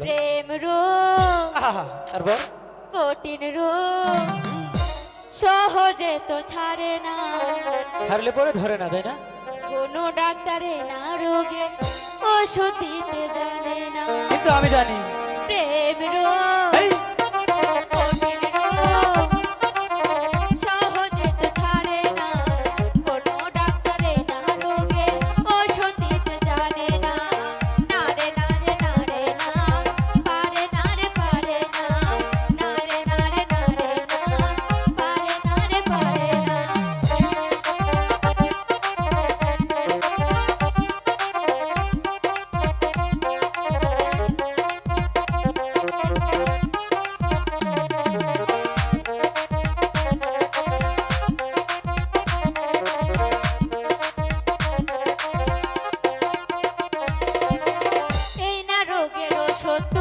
প্রেম রূপ তারপর? কঠিন রূপ সহজে তো ছাড়ে না। ছাড়লে পরে ধরে না তাই না? কোনো ডাক্তারে না রোগে ওষুধ দিতে জানে না। কিন্তু আমি জানি। প্রেম রোগ ছোট